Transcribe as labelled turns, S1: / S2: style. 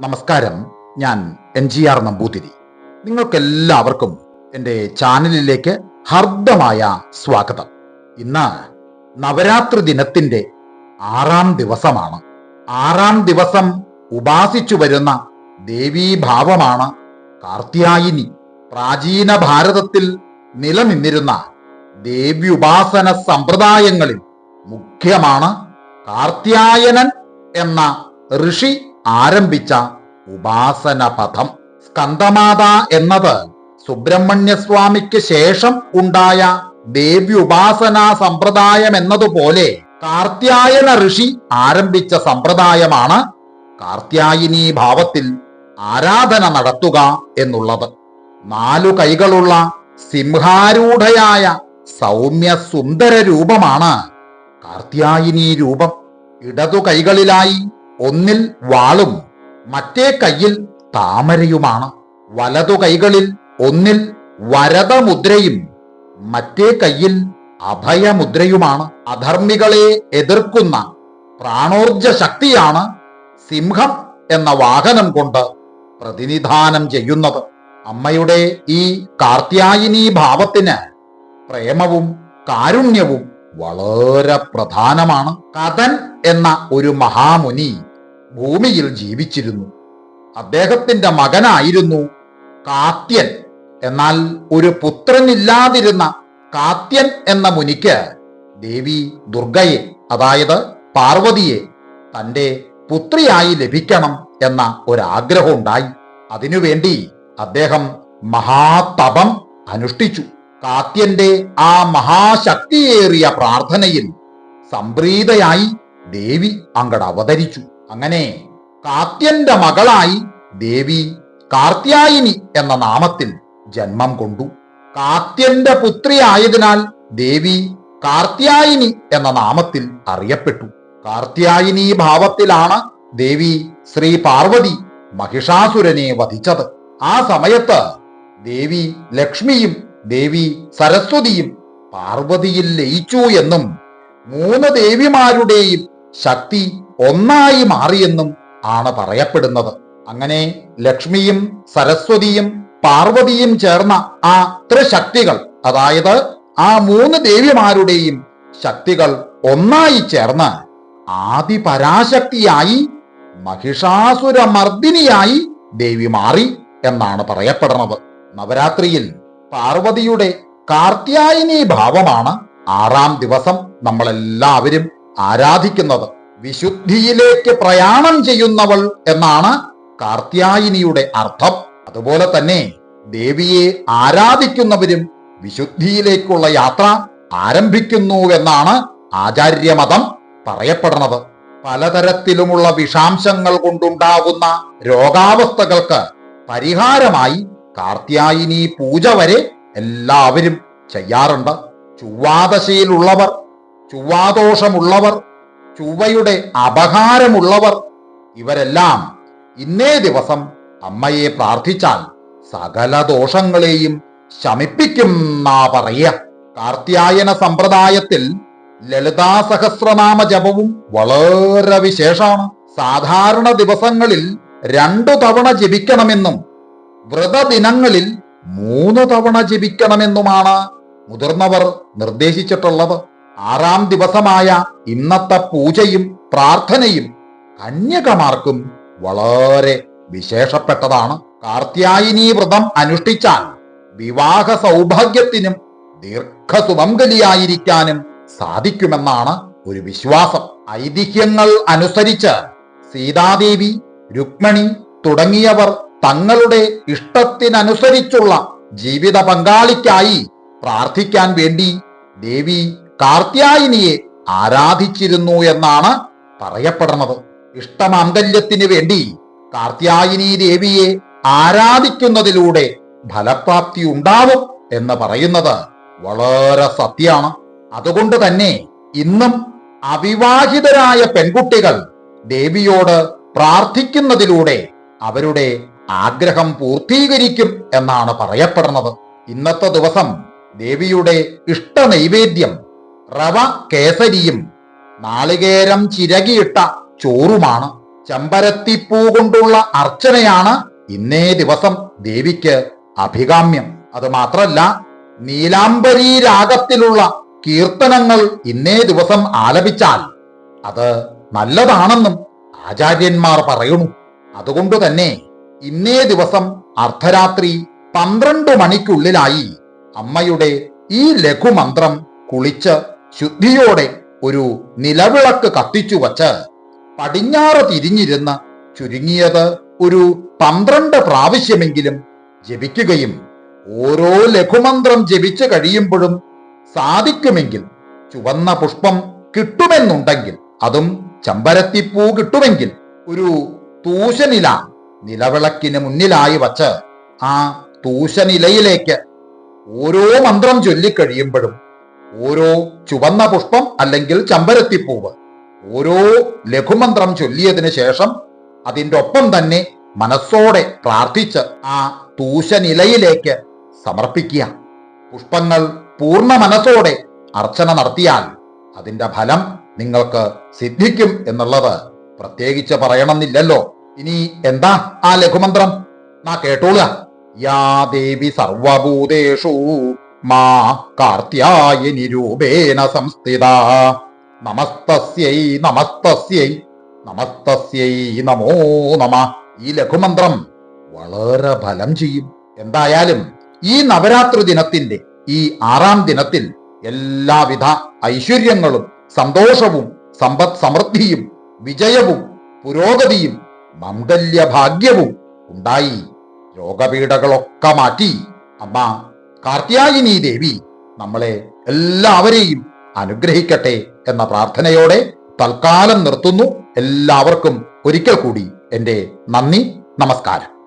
S1: നമസ്കാരം. ഞാൻ N G R Namboothiri. നിങ്ങൾക്കെല്ലാവർക്കും എന്റെ ചാനലിലേക്ക് ഹർദ്ദമായ സ്വാഗതം. ഇന്ന് നവരാത്രി ദിനത്തിന്റെ ആറാം ദിവസമാണ്. ആറാം ദിവസം ഉപാസിച്ചു വരുന്ന ദേവീഭാവമാണ് കാർത്തിയായിനി പ്രാചീന ഭാരതത്തിൽ നിലനിന്നിരുന്ന ദേവ്യുപാസന സമ്പ്രദായങ്ങളിൽ മുഖ്യമാണ് കാർത്യായനൻ എന്ന ഋഷി ആരംഭിച്ച ഉപാസന പഥം സ്കന്ദമാത എന്നത് സുബ്രഹ്മണ്യസ്വാമിക്ക് ശേഷം ഉണ്ടായ ദേവ്യുപാസനാ സമ്പ്രദായം എന്നതുപോലെ കാർത്യായന ഋഷി ആരംഭിച്ച സമ്പ്രദായമാണ് കാർത്യായിനി ഭാവത്തിൽ ആരാധന നടത്തുക എന്നുള്ളത്. നാലു കൈകളുള്ള സിംഹാരൂഢയായ സൗമ്യ സുന്ദര രൂപമാണ് കാർത്യായിനി രൂപം. ഇടതു കൈകളിലായി ഒന്നിൽ വാളും മറ്റേ കയ്യിൽ താമരയുമാണ്. വലതു കൈകളിൽ ഒന്നിൽ വരദമുദ്രയും മറ്റേ കയ്യിൽ അഭയമുദ്രയുമാണ്. അധർമ്മികളെ എതിർക്കുന്ന പ്രാണോർജ ശക്തിയാണ് സിംഹം എന്ന വാഹനം കൊണ്ട് പ്രതിനിധാനം ചെയ്യുന്നത്. അമ്മയുടെ ഈ കാർത്യായനി ഭാവത്തിന് പ്രേമവും കാരുണ്യവും വളരെ പ്രധാനമാണ്. കഥൻ എന്ന ഒരു മഹാമുനി ഭൂമിയിൽ ജീവിച്ചിരുന്നു. അദ്ദേഹത്തിന്റെ മകനായിരുന്നു കാത്യൻ. എന്നാൽ ഒരു പുത്രനില്ലാതിരുന്ന കാത്യൻ എന്ന മുനിക്ക് ദേവി ദുർഗയെ അതായത് പാർവതിയെ തന്റെ പുത്രിയായി ലഭിക്കണം എന്ന ഒരാഗ്രഹം ഉണ്ടായി. അതിനുവേണ്ടി അദ്ദേഹം മഹാതപം അനുഷ്ഠിച്ചു. കാത്യന്റെ ആ മഹാശക്തിയേറിയ പ്രാർത്ഥനയിൽ സംപ്രീതയായി ദേവി അങ്ങട് അവതരിച്ചു അങ്ങനെ കാത്യന്റെ മകളായി ദേവി കാർത്യായിനി എന്ന നാമത്തിൽ ജന്മം കൊണ്ടു. കാത്യന്റെ പുത്രിയായതിനാൽ ദേവി കാർത്യായിനി എന്ന നാമത്തിൽ അറിയപ്പെട്ടു. കാർത്യായിനി ഭാവത്തിലാണ് ദേവി ശ്രീ പാർവതി മഹിഷാസുരനെ വധിച്ചത്. ആ സമയത്ത് ദേവി ലക്ഷ്മിയും ദേവി സരസ്വതിയും പാർവതിയിൽ ലയിച്ചു എന്നും മൂന്ന് ദേവിമാരുടെയും ശക്തി ഒന്നായി മാറിയെന്നും ആണ് പറയപ്പെടുന്നത്. അങ്ങനെ ലക്ഷ്മിയും സരസ്വതിയും പാർവതിയും ചേർന്ന ആ ത്രിശക്തികൾ അതായത് ആ മൂന്ന് ദേവിമാരുടെയും ശക്തികൾ ഒന്നായി ചേർന്ന് ആദിപരാശക്തിയായി മഹിഷാസുരമർദിനിയായി ദേവി മാറി എന്നാണ് പറയപ്പെടുന്നത്. നവരാത്രിയിൽ പാർവതിയുടെ കാർത്യായനി ഭാവമാണ് ആറാം ദിവസം നമ്മളെല്ലാവരും ആരാധിക്കുന്നത്. വിശുദ്ധിയിലേക്ക് പ്രയാണം ചെയ്യുന്നവൾ എന്നാണ് കാർത്യായനിയുടെ അർത്ഥം. അതുപോലെ തന്നെ ദേവിയെ ആരാധിക്കുന്നവരും വിശുദ്ധിയിലേക്കുള്ള യാത്ര ആരംഭിക്കുന്നു ആരംഭിക്കുന്നുവെന്നാണ് ആചാര്യമതം പറയപ്പെടുന്നത്. പലതരത്തിലുമുള്ള വിഷാംശങ്ങൾ കൊണ്ടുണ്ടാകുന്ന രോഗാവസ്ഥകൾക്ക് പരിഹാരമായി കാർത്യായിനി പൂജ വരെ എല്ലാവരും ചെയ്യാറുണ്ട്. ചൊവ്വാദശയിലുള്ളവർ ചൊവ്വാദോഷമുള്ളവർ ചൊവ്വയുടെ അപകാരമുള്ളവർ ഇവരെല്ലാം ഇന്നേ ദിവസം അമ്മയെ പ്രാർത്ഥിച്ചാൽ സകല ദോഷങ്ങളെയും ശമിപ്പിക്കുന്നാ പറയ കാർത്യായന സമ്പ്രദായത്തിൽ ലളിതാ സഹസ്രനാമ ജപവും വളരെ വിശേഷമാണ്. സാധാരണ ദിവസങ്ങളിൽ രണ്ടു തവണ ജപിക്കണമെന്നും വ്രതദിനങ്ങളിൽ മൂന്ന് തവണ ജപിക്കണമെന്നുമാണ് മുതിർന്നവർ നിർദ്ദേശിച്ചിട്ടുള്ളത്. ആറാം ദിവസമായ ഇന്നത്തെ പൂജയും പ്രാർത്ഥനയും കന്യകമാർക്കും വളരെ വിശേഷപ്പെട്ടതാണ്. കാർത്യായനി വ്രതം അനുഷ്ഠിച്ചാൽ വിവാഹ സൗഭാഗ്യത്തിനും ദീർഘസുമംഗലിയായിരിക്കാനും സാധിക്കുമെന്നാണ് ഒരു വിശ്വാസം. ഐതിഹ്യങ്ങൾ അനുസരിച്ച് സീതാദേവി രുക്മിണി തുടങ്ങിയവർ തങ്ങളുടെ ഇഷ്ടത്തിനനുസരിച്ചുള്ള ജീവിത പങ്കാളിക്കായി പ്രാർത്ഥിക്കാൻ വേണ്ടി ദേവി കാർത്യായനിയെ ആരാധിച്ചിരുന്നു എന്നാണ് പറയപ്പെടുന്നത്. ഇഷ്ടമാംഗല്യത്തിന് വേണ്ടി കാർത്യായനി ദേവിയെ ആരാധിക്കുന്നതിലൂടെ ഫലപ്രാപ്തി ഉണ്ടാവും എന്ന് പറയുന്നത് വളരെ സത്യമാണ്. അതുകൊണ്ട് തന്നെ ഇന്നും അവിവാഹിതരായ പെൺകുട്ടികൾ ദേവിയോട് പ്രാർത്ഥിക്കുന്നതിലൂടെ അവരുടെ ആഗ്രഹം പൂർത്തീകരിക്കും എന്നാണ് പറയപ്പെടുന്നത്. ഇന്നത്തെ ദിവസം ദേവിയുടെ ഇഷ്ട നൈവേദ്യം റവ കേസരിയും നാളികേരം ചിരകിയിട്ട ചോറുമാണ്. ചെമ്പരത്തിപ്പൂ കൊണ്ടുള്ള അർച്ചനയാണ് ഇന്നേ ദിവസം ദേവിക്ക് അഭികാമ്യം. അത് മാത്രല്ല നീലാംബരി രാഗത്തിലുള്ള കീർത്തനങ്ങൾ ഇന്നേ ദിവസം ആലപിച്ചാൽ അത് നല്ലതാണെന്നും ആചാര്യന്മാർ പറയുന്നു. അതുകൊണ്ട് തന്നെ ഇന്നേ ദിവസം അർദ്ധരാത്രി പന്ത്രണ്ട് മണിക്കുള്ളിലായി അമ്മയുടെ ഈ ലഘുമന്ത്രം കുളിച്ച് ശുദ്ധിയോടെ ഒരു നിലവിളക്ക് കത്തിച്ചു വച്ച് പടിഞ്ഞാറ് തിരിഞ്ഞിരുന്ന് ചുരുങ്ങിയത് ഒരു പന്ത്രണ്ട് പ്രാവശ്യമെങ്കിലും ജപിക്കുകയും ഓരോ ലഘുമന്ത്രം ജപിച്ചു കഴിയുമ്പോഴും സാധിക്കുമെങ്കിൽ ചുവന്ന പുഷ്പം കിട്ടുമെന്നുണ്ടെങ്കിൽ അതും ചമ്പരത്തിപ്പൂ കിട്ടുമെങ്കിൽ ഒരു തൂശനില നിലവിളക്കിന് മുന്നിലായി വച്ച് ആ തൂശനിലയിലേക്ക് ഓരോ മന്ത്രം ചൊല്ലിക്കഴിയുമ്പോഴും ഓരോ ചുവന്ന പുഷ്പം അല്ലെങ്കിൽ ചമ്പരത്തിപ്പൂവ്. ഓരോ ലഘുമന്ത്രം ചൊല്ലിയതിന് ശേഷം അതിന്റെ ഒപ്പം തന്നെ മനസ്സോടെ പ്രാർത്ഥിച്ച് ആ തൂശനിലയിലേക്ക് സമർപ്പിക്കുക. പുഷ്പങ്ങൾ പൂർണ മനസ്സോടെ അർച്ചന നടത്തിയാൽ അതിന്റെ ഫലം നിങ്ങൾക്ക് സിദ്ധിക്കും എന്നുള്ളത് പ്രത്യേകിച്ച് പറയണമെന്നില്ലല്ലോ. ഇനി എന്താ ആ ലഘുമന്ത്രം? നാ കേട്ടോളുക യാ ദേവി സർവഭൂതേഷു മാ കാർത്യായനി രൂപേണ സംസ്ഥിത നമസ്തസ്യൈ നമസ്തസ്യൈ നമസ്തസ്യൈ നമോ നമ ഈ ലഘുമന്ത്രം വളരെ ഫലം ചെയ്യും. എന്തായാലും ഈ നവരാത്രി ദിനത്തിന്റെ ഈ ആറാം ദിനത്തിൽ എല്ലാവിധ ഐശ്വര്യങ്ങളും സന്തോഷവും സമ്പദ് സമൃദ്ധിയും വിജയവും പുരോഗതിയും മംഗല്യ ഭാഗ്യവും ഉണ്ടായി. രോഗപീഠകളൊക്കെ മാറ്റി. അമ്മ കാർത്യായിനി ദേവി നമ്മളെ എല്ലാവരെയും അനുഗ്രഹിക്കട്ടെ എന്ന പ്രാർത്ഥനയോടെ തൽക്കാലം നിർത്തുന്നു. എല്ലാവർക്കും ഒരിക്കൽ കൂടി എന്റെ നന്ദി നമസ്കാരം.